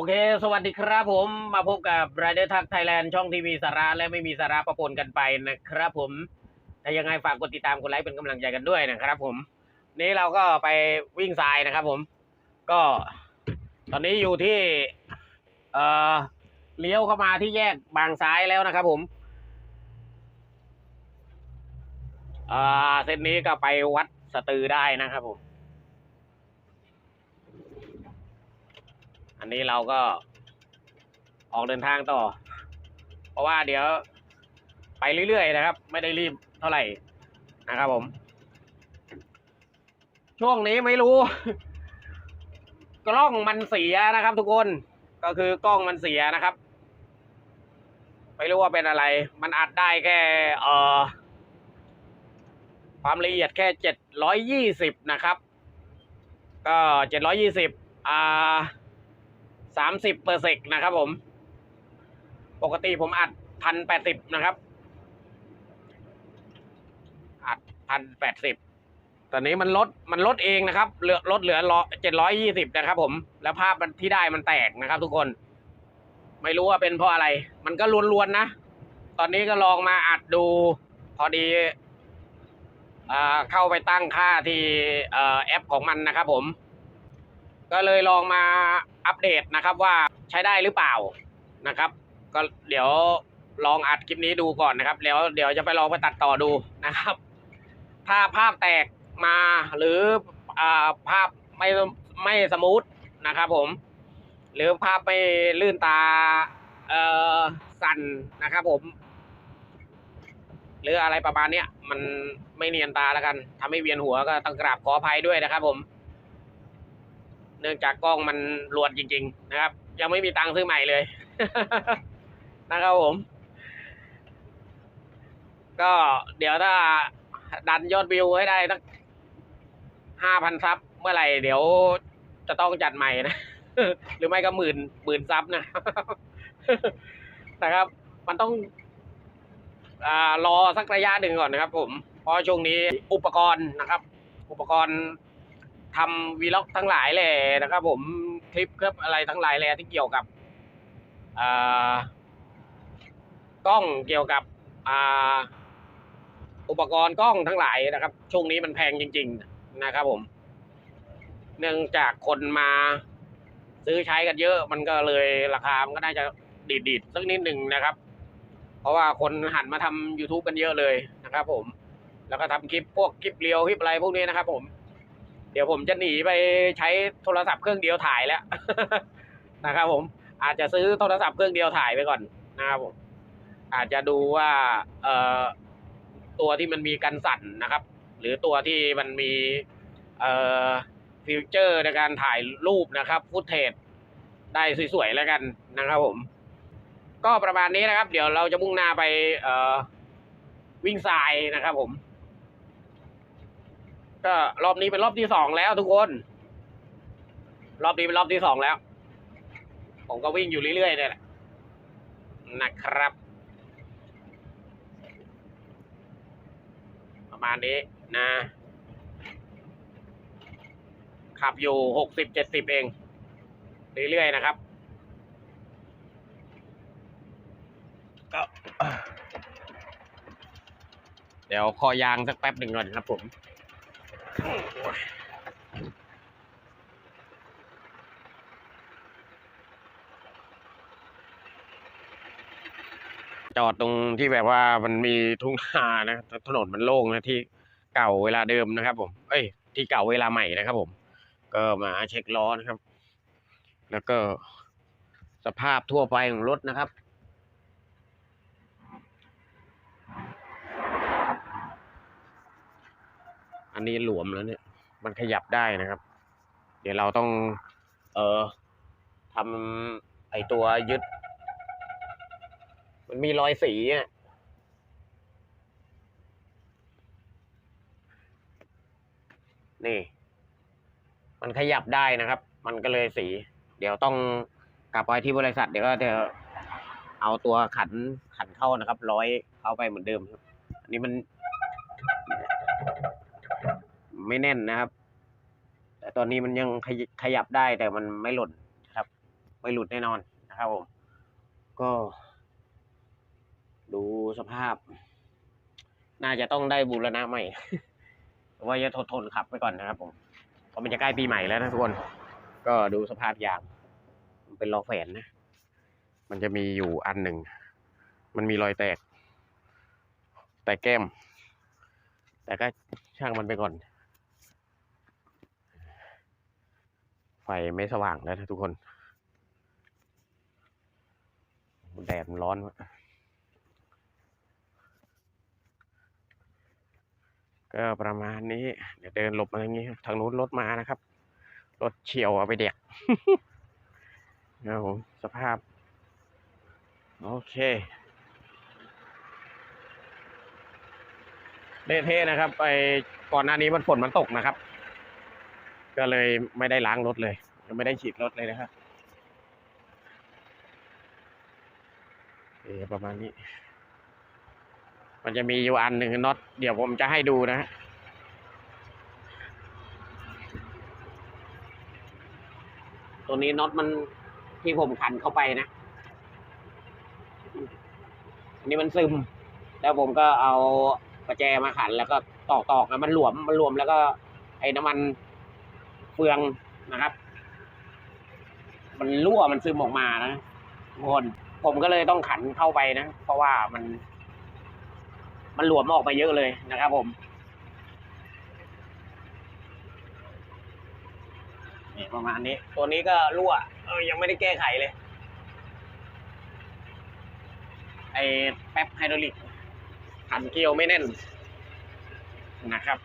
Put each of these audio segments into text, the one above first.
โอเค สวัสดีครับผม มาพบกับ Rider Tag Thailand ช่องที่มีสาระและไม่มีสาระประปนกันไปนะครับผม ถ้ายังไงฝากกดติดตามกดไลค์เป็นกำลังใจกันด้วยนะครับผม นี้เราก็ไปวิ่งทรายนะครับผม ก็ ตอนนี้อยู่ที่ เอ่อ เลี้ยวเข้ามาที่แยกบางซ้ายแล้วนะครับผม อ่า เส้นนี้ก็ไปวัดสตือได้นะครับผม อันนี้เราก็ออกเดินทางต่อ เพราะว่าเดี๋ยวไปเรื่อยๆนะครับ ไม่ได้รีบเท่าไหร่นะครับผม ช่วงนี้ไม่รู้ กล้องมันเสียนะครับ ทุกคนก็คือกล้องมันเสียนะครับ ไม่รู้ว่าเป็นอะไร มันอัดได้แค่เอ่อความละเอียดแค่เจ็ดร้อยยี่สิบนะครับ ก็เจ็ดร้อยี่สิบอ่า สามสิบเปอร์เซ็นต์นะครับผม ปกติผมอัดพันแปดสิบนะครับ อัดพันแปดสิบตอนนี้มันลดมันลดเองนะครับเหลือลดเหลือเจ็ดร้อยยี่สิบนะครับผม แล้วภาพมันที่ได้มันแตกนะครับ ทุกคน ไม่รู้ว่าเป็นเพราะอะไร มันก็ลวนๆนะ ตอนนี้ก็ลองมาอัดดู พอดีเข้าไปตั้งค่าที่แอปของมันนะครับผม ก็เลยลองมา อัปเดตนะครับว่าใช้ได้หรือเปล่านะครับ ก็เดี๋ยวลองอัดคลิปนี้ดูก่อนนะครับ แล้วเดี๋ยวจะไปลองไปตัดต่อดูนะครับ ถ้าภาพแตกมาหรืออ่าภาพไม่ไม่สมูทนะครับผม หรือภาพไม่ลื่นตาเออสั่นนะครับผม หรืออะไรประมาณเนี้ยมันไม่เนียนตาแล้วกันทำให้เวียนหัวก็ต้องกราบขออภัยด้วยนะครับผม เนื่องจากกล้องมันรวนจริง ๆ นะครับ ยังไม่มีตังค์ซื้อใหม่เลย นะครับผม ก็เดี๋ยวถ้าดันยอดวิวให้ได้สักห้าพันซับเมื่อไหร่ เดี๋ยวจะต้องจัดใหม่นะ หรือไม่ก็หมื่นหมื่นซับนะนะครับ มันต้องอรอสักระยะหนึ่งก่อนนะครับ ผม เพราะช่วงนี้อุปกรณ์นะครับ อุปกรณ์ ทำวีล็อกทั้งหลายแหละนะครับผมคลิปครับอะไรทั้งหลายแหละที่เกี่ยวกับกล้องเกี่ยวกับอ,อุปกรณ์กล้องทั้งหลายนะครับ ช่วงนี้มันแพงจริง ๆนะครับผม เนื่องจากคนมาซื้อใช้กันเยอะ มันก็เลยราคามันก็น่าจะดีดๆสักนิดหนึ่งนะครับ เพราะว่าคนหันมาทำ youtube กันเยอะเลยนะครับผม แล้วก็ทำคลิปพวกคลิปเรียวคลิปอะไรพวกนี้นะครับผม เดี๋ยวผมจะหนีไปใช้โทรศัพท์เครื่องเดียวถ่ายแล้ว นะครับผมอาจจะซื้อโทรศัพท์เครื่องเดียวถ่ายไปก่อนนะครับผม อาจจะดูว่าเอ่อตัวที่มันมีกันสั่นนะครับ หรือตัวที่มันมีเอ่อฟิวเจอร์ในการถ่ายรูปนะครับฟุตเทจได้สวยๆแล้วกันนะครับผม ก็ประมาณนี้นะครับ เดี๋ยวเราจะมุ่งหน้าไปเอ่อวิ่งทรายนะครับผม ก็รอบนี้เป็นรอบที่สองแล้วทุกคน รอบนี้เป็นรอบที่สองแล้ว ผมก็วิ่งอยู่เรื่อยๆเนี่ยแหละนะครับ ประมาณนี้นะ ขับอยู่หกสิบเจ็ดสิบเอง เรื่อยๆนะครับก็เดี๋ยวคอยางสักแป๊บหนึ่งก่อนครับผม จอดตรงที่แบบว่ามันมีทุ่งนานะถนนมันโล่งนะที่เก่าเวลาเดิมนะครับ ผม เอ้ย ที่เก่าเวลาใหม่นะครับ ผม ก็มาเช็คล้อนะครับ แล้วก็สภาพทั่วไปของรถนะครับ นนี้หลวมแล้วเนี่ย มันขยับได้นะครับ เดี๋ยวเราต้อง เอ่อทำไอตัวยึด มันมีรอยสีอะนี่ มันขยับได้นะครับ มันก็เลยสี เดี๋ยวต้องกลับไปที่บริษัท เดี๋ยวก็จะเอาตัวขันขันเข้านะครับ ร้อยเข้าไปเหมือนเดิมครับอันนี้มัน ไม่แน่นนะครับ แต่ตอนนี้มันยังขยับได้แต่มันไม่หล่นครับ ไม่หลุดแน่นอนนะครับผม ก็ ดูสภาพ น่าจะต้องได้บูรณะใหม่ว่าจะทนทนขับไปก่อนนะครับผมเพราะมันจะใกล้ปีใหม่แล้วนะทุกคน ก็ดูสภาพยางมันเป็นล้อแฝนนะ มันจะมีอยู่อันหนึ่ง มันมีรอยแตก แตกแก้ม แต่ก็ช่างมันไปก่อน ฟไม่สว่างแล้วนะทุกคน แดดมันร้อน ก็ประมาณนี้ เดี๋ยวเดินหลบมาทางนี้ ทางนู้นรถมานะครับ รถเฉียวเอาไปเด็กนะครับผมสภาพ โอเคเละเทะนะครับ ไปก่อนหน้านี้มันฝนมันตกนะครับ ก็เลยไม่ได้ล้างรถเลยยังไม่ได้ฉีดรถเลยนะครับโอประมาณนี้ มันจะมีอยู่อันหนึ่งน็อตเดี๋ยวผมจะให้ดูนะฮะตัวนี้น็อตมันที่ผมขันเข้าไปนะอันนี้มันซึม แล้วผมก็เอาประแจมาขันแล้วก็ตอกตอกแล้วมันหลวมมันรวมแล้วก็ไอ้น้ำมัน เฟืองนะครับ มันรั่วมันซึมออกมานะทุกคนผมก็เลยต้องขันเข้าไปนะ เพราะว่ามัน มันหลวมออกไปเยอะเลยนะครับผมนี่ประมาณนี้ ตัวนี้ก็รั่ว เออยังไม่ได้แก้ไขเลย ไอ้แป๊บไฮดรอลิกขันเกลียวไม่แน่นนะครับ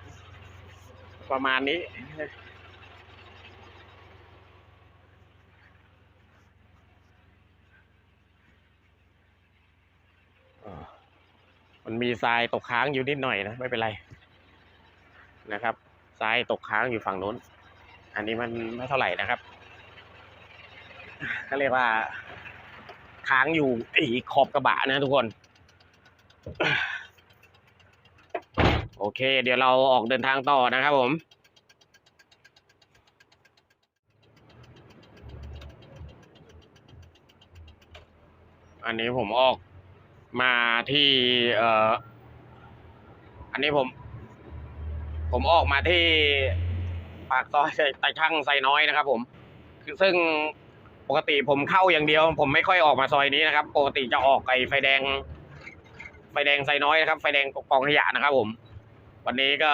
ประมาณนี้ มันมีทรายตกค้างอยู่นิดหน่อยนะไม่เป็นไรนะครับทรายตกค้างอยู่ฝั่งนู้น อันนี้มันไม่เท่าไหร่นะครับก็เรียกว่าค้างอยู่ไอ้ขอบกระบะนะทุกคน โอเค เดี๋ยวเราออกเดินทางต่อนะครับผม อันนี้ผมออก มาที่เอ่ออันนี้ผม ผมออกมาที่ปากซอยไต่ช่างไซน้อยนะครับผมคือซึ่งปกติผมเข้าอย่างเดียว ผมไม่ค่อยออกมาซอยนี้นะครับ ปกติจะออกไอ้ไฟแดง ไฟแดงไซน้อยนะครับ ไฟแดงกองขยะนะครับ ผม วันนี้ก็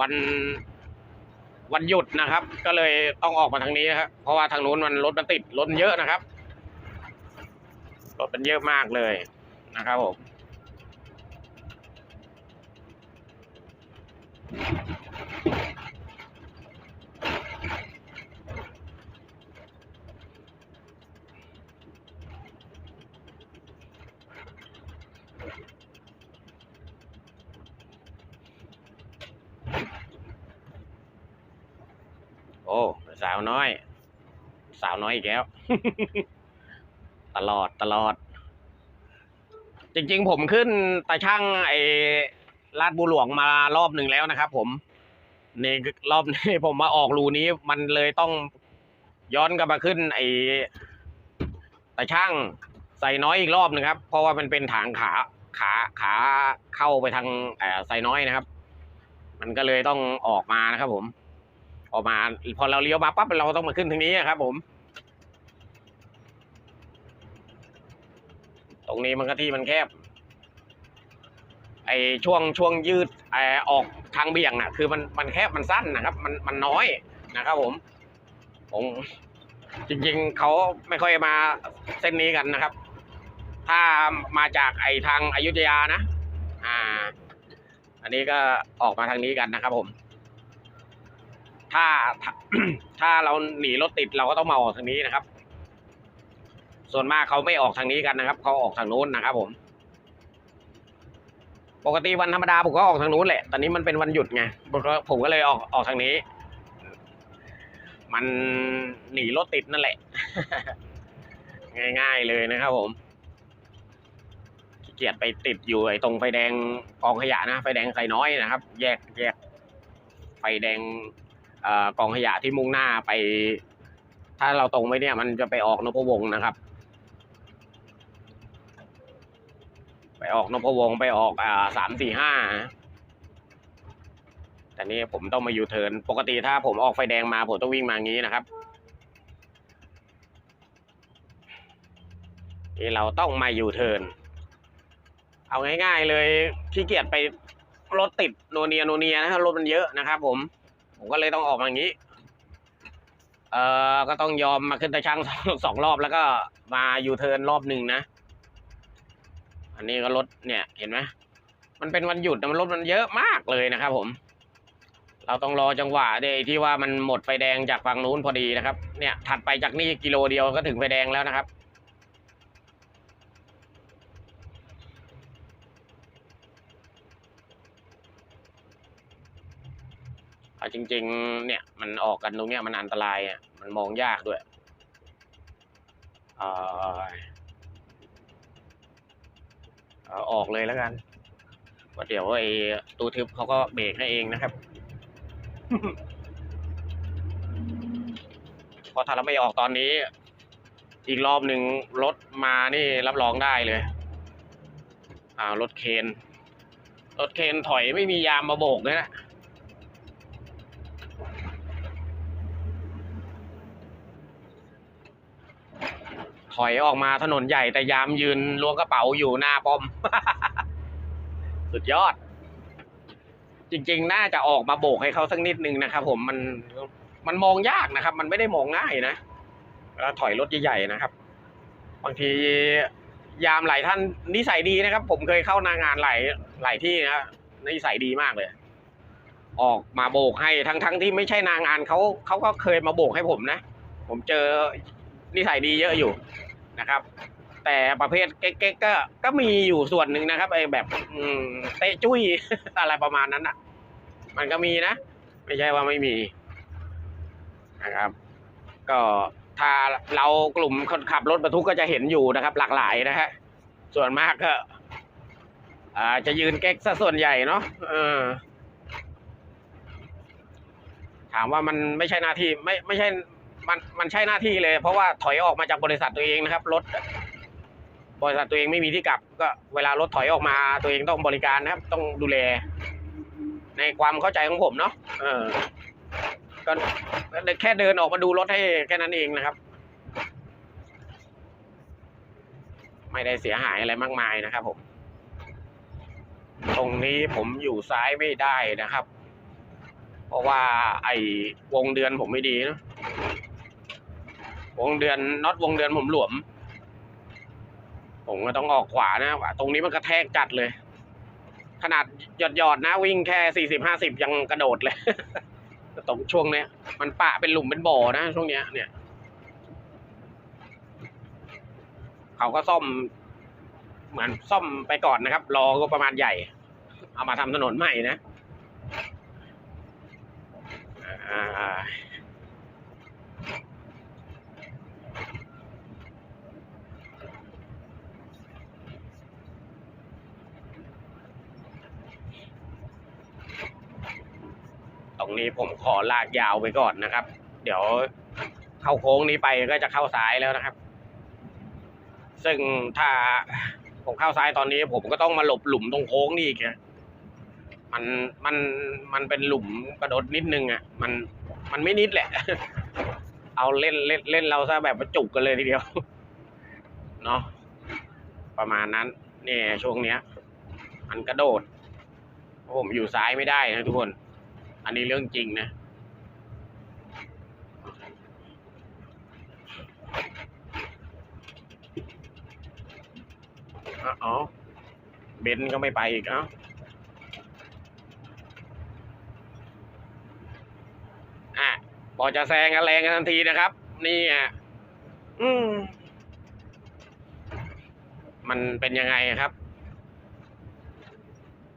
วันวันหยุดนะครับ ก็เลยต้องออกมาทางนี้นะครับเพราะว่าทางนู้นมันรถมันติดรถเยอะนะครับรถมันเยอะมากเลย นะครับผมโอ้สาวน้อย สาวน้อยอีกแล้ว ตลอดตลอด จริง ๆ ผมขึ้นตาช่างไอ้ลาดบูหลวงมารอบหนึ่งแล้วนะครับ ผมนี่รอบนี้ผมมาออกรูนี้มันเลยต้องย้อนกลับมาขึ้น ไอ้ตาช่างใส่น้อยอีกรอบหนึ่งครับ เพราะว่ามันเป็นทางขาขาขาเข้าไปทางเอ่อใส่น้อยนะครับ มันก็เลยต้องออกมานะครับ ผม ออกมา พอเราเลี้ยวมาปั๊บเราต้องมาขึ้นทางนี้ครับ ผม ตรงนี้มันก็ที่มันแคบ ไอช่วงช่วงยืดไอออกทางเบี่ยงน่ะ คือมันมันแคบมันสั้นนะครับ มันมันน้อยนะครับ ผม ผมจริง ๆเขาไม่ค่อยมาเส้นนี้กันนะครับ ถ้ามาจากไอทางอายุทยานะ อ่า อันนี้ก็ออกมาทางนี้กันนะครับ ผม ถ้าถ้าถ้าเราหนีรถติดเราก็ต้องมาออกทางนี้นะครับ ส่วนมากเขาไม่ออกทางนี้กันนะครับเขาออกทางนู้นนะครับ ผม ปกติวันธรรมดาผมก็ออกทางนู้นแหละตอนนี้มันเป็นวันหยุดไงผมก็ผมก็เลยออกออกทางนี้ มันหนีรถติดนั่นแหละ ง่าย ๆเลยนะครับ ผมขี้เกียจไปติดอยู่ไอ้ตรงไฟแดงกองขยะนะไฟแดงไซน้อยนะครับ แยกแยกไฟแดงอ่อกองขยะที่มุ่งหน้าไป ถ้าเราตรงไปเนี่ย มันจะไปออกนพวงนะครับ ไปออกนพวงไปออกอ่าสามสี่ห้าแต่นี่ผมต้องมายูเทิร์นปกติถ้าผมออกไฟแดงมาผมต้องวิ่งมางี้นะครับนี่เราต้องมายูเทิร์นเอาง่ายๆเลยขี้เกียจไปรถติดโนเนียโนเนียนะครับรถมันเยอะนะครับ ผม ผมก็เลยต้องออกมาอย่างนี้ เอ่อก็ต้องยอมมาขึ้นตะช่างสองสองรอบแล้วก็มายูเทิร์นรอบหนึ่งนะ อันนี้ก็รถเนี่ยเห็นไหมมันเป็นวันหยุดแต่มันรถมันเยอะมากเลยนะครับผม เราต้องรอจังหวะเดยที่ว่ามันหมดไฟแดงจากฝั่งนู้นพอดีนะครับ เนี่ยถัดไปจากนี่กิโลเดียวก็ถึงไฟแดงแล้วนะครับเอาจริง ๆ เนี่ยมันออกกันตรงเนี้ยมันอันตรายอะมันมองยากด้วยเออ เอาออกเลยแล้วกันว่าะเดี๋ยวไอ้ตู้ทึบเขาก็เบรกให้เองนะครับเพราะถ้าเราไม่ออกตอนนี้ อีกรอบหนึ่งรถมานี่รับรองได้เลย อ่ารถเคน รถเคนถอยไม่มียามมาโบกเลยนะ ถอยออกมาถนนใหญ่แต่ยามยืนล้วงกระเป๋าอยู่หน้าป้อม สุดยอด จริง ๆ น่าจะออกมาโบกให้เขาสักนิดนึงนะครับ ผมมันมันมองยากนะครับ มันไม่ได้มองง่ายนะเวลาถอยรถใหญ่ๆนะครับ บางทียามหลายท่านนิสัยดีนะครับ ผมเคยเข้านางานหลายหลายที่นะนิสัยดีมากเลย ออกมาโบกให้ทั้งทั้งที่ไม่ใช่นางานเขาเขาก็เคยมาโบกให้ผมนะผมเจอ นิสัยดีเยอะอยู่นะครับ แต่ประเภทเก๊กๆก็ก็มีอยู่ส่วนหนึ่งนะครับไอ้แบบอืมเตะจุ้ยอะไรประมาณนั้นอะ มันก็มีนะ ไม่ใช่ว่าไม่มีนะครับ ก็ถ้าเรากลุ่มคนขับรถบรรทุกก็จะเห็นอยู่นะครับ หลากหลายนะฮะส่วนมากก็อ่าจะยืนเก๊กซะส่วนใหญ่เนาะเออถามว่ามันไม่ใช่หน้าที่ไม่ไม่ใช่ มันมันใช่หน้าที่เลย เพราะว่าถอยออกมาจากบริษัทตัวเองนะครับรถบริษัทตัวเองไม่มีที่กลับ ก็เวลารถถอยออกมาตัวเองต้องบริการนะครับ ต้องดูแล ในความเข้าใจของผมเนาะเออก็แค่เดินออกมาดูรถให้แค่นั้นเองนะครับ ไม่ได้เสียหายอะไรมากมายนะครับ ผม ตรงนี้ผมอยู่ซ้ายไม่ได้นะครับ เพราะว่าไอ้วงเดือนผมไม่ดีเนอะ วงเดือนน็อตวงเดือนผมหลวม ผมก็ต้องออกขวานะตรงนี้มันกระแทกจัดเลย ขนาดหยอดหยอดๆนะ วิ่งแค่สี่สิบห้าสิบยังกระโดดเลยตรงช่วงเนี้ย มันปะเป็นหลุมเป็นบ่อนะช่วงเนี้ย เนี่ย เขาก็ซ่อม เหมือนซ่อมไปก่อนนะครับ รอก็ประมาณใหญ่ เอามาทำถนนใหม่นะอ่า นี้ผมขอลากยาวไปก่อนนะครับ เดี๋ยวเข้าโค้งนี้ไปก็จะเข้าซ้ายแล้วนะครับ ซึ่งถ้าผมเข้าซ้ายตอนนี้ผมก็ต้องมาหลบหลุมตรงโค้งนี่อีกนะมันมันมันเป็นหลุมกระโดดนิดนึงอะ มันมันไม่นิดแหละ เอาเล่นเล่นเล่นเราซะแบบประจุกกันเลยทีเดียว เนาะประมาณนั้น เนี่ยช่วงเนี้ย มันกระโดดเพราะผมอยู่ซ้ายไม่ได้นะทุกคน อันนี้เรื่องจริงนะ อ๋อ เบนก็ไม่ไปอีกเอ้าอะพอจะแซงกันแรงกันทันทีนะครับ นี่อะอืมมันเป็นยังไงครับ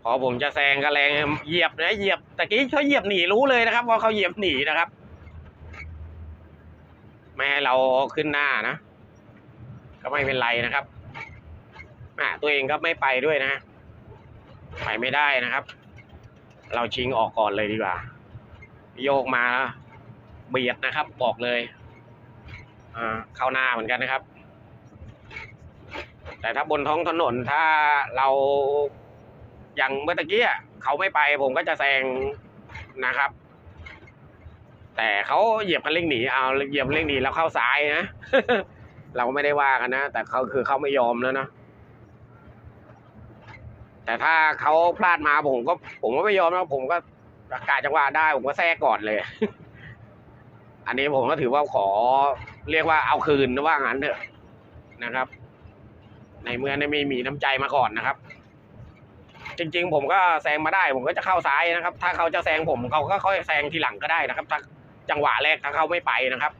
พอผมจะแซงก็แรงเหยียบนะเหยียบตะกี้เขาเหยียบหนีรู้เลยนะครับ ว่าเขาเหยียบหนีนะครับ ไม่ให้เราขึ้นหน้านะก็ไม่เป็นไรนะครับอ่ตัวเองก็ไม่ไปด้วยนะไปไม่ได้นะครับ เราชิงออกก่อนเลยดีกว่า โยกมาเบียดนะครับ บอกเลยอ่าเข้าหน้าเหมือนกันนะครับ แต่ถ้าบนท้องถนนถ้าเรา อย่างเมื่อตะกี้เขาไม่ไปผมก็จะแซงนะครับ แต่เขาเหยียบคันเร่งหนีเอาเหยียบเร่งหนีแล้วเข้าซ้ายนะเราก็ไม่ได้ว่ากันนะแต่เขาคือเขาไม่ยอมแล้วนะแต่ถ้าเขาพลาดมาผมก็ ผมก็ไม่ยอมนะผมก็กาจังหวะได้ ผมก็แทรกก่อนเลย อันนี้ผมก็ถือว่าขอเรียกว่าเอาคืนนะว่างั้นเถอะนะครับ ในเมื่อไม่มีน้ำใจมาก่อนนะครับ จริง ๆ ผมก็แซงมาได้ ผมก็จะเข้าซ้ายนะครับ ถ้าเขาจะแซงผมเขาก็ค่อยแซงทีหลังก็ได้นะครับถ้าจังหวะแรกถ้าเขาไม่ไปนะครับ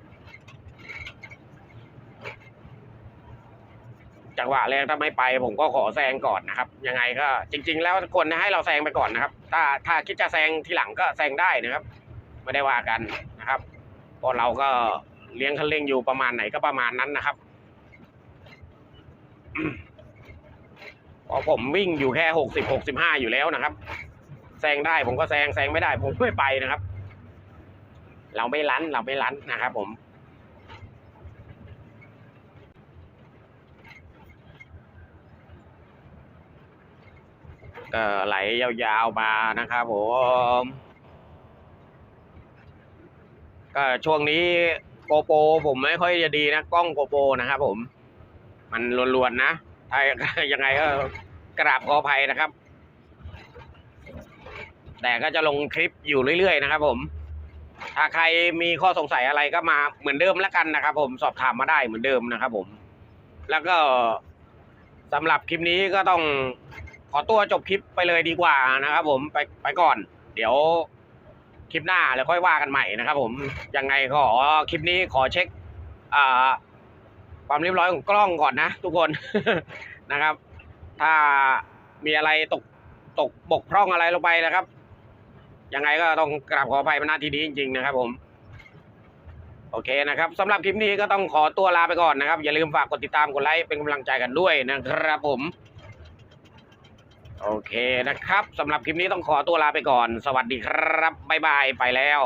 จังหวะแรกถ้าไม่ไป ผมก็ขอแซงก่อนนะครับ ยังไงก็จริง ๆ แล้วควรให้เราแซงไปก่อนนะครับ ถ้าถ้าคิดจะแซงทีหลังก็แซงได้นะครับไม่ได้ว่ากันนะครับเพราะเราก็เลี้ยงคันเร่งอยู่ประมาณไหนก็ประมาณนั้นนะครับ ราะผมวิ่งอยู่แค่หกสิบหกสิบห้าอยู่แล้วนะครับแซงได้ผมก็แซงแซงไม่ได้ ผมไม่ไปนะครับ เราไม่ลั้นเราไม่ลั้นนะครับ ผม ก็ไหลยาวๆมานะครับผมก็ช่วงนี้โกโปรผมไม่ค่อยจะดีนะ กล้องโกโปรนะครับผม มันลวนๆนะ ถ้ายังไงก็กราบขออภัยนะครับ แต่ก็จะลงคลิปอยู่เรื่อยๆนะครับ ผม ถ้าใครมีข้อสงสัยอะไรก็มาเหมือนเดิมแล้วกันนะครับ ผมสอบถามมาได้เหมือนเดิมนะครับ ผม แล้วก็สำหรับคลิปนี้ก็ต้องขอตัวจบคลิปไปเลยดีกว่านะครับ ผมไปไปก่อน เดี๋ยวคลิปหน้าแล้วค่อยว่ากันใหม่นะครับ ผมยังไงขอคลิปนี้ขอเช็คอ่า ความเรียบร้อยของกล้องก่อนนะ ทุกคนนะครับ ถ้ามีอะไรตกตกบกพร่องอะไรลงไปนะครับยังไงก็ต้องกราบขออภัยมาณทีนี้จริง ๆ นะครับ ผมโอเคนะครับสำหรับคลิปนี้ก็ต้องขอตัวลาไปก่อนนะครับ อย่าลืมฝากกดติดตามกดไลค์เป็นกำลังใจกันด้วยนะครับผม โอเคนะครับสำหรับคลิปนี้ต้องขอตัวลาไปก่อน สวัสดีครับบ๊ายบายไปแล้ว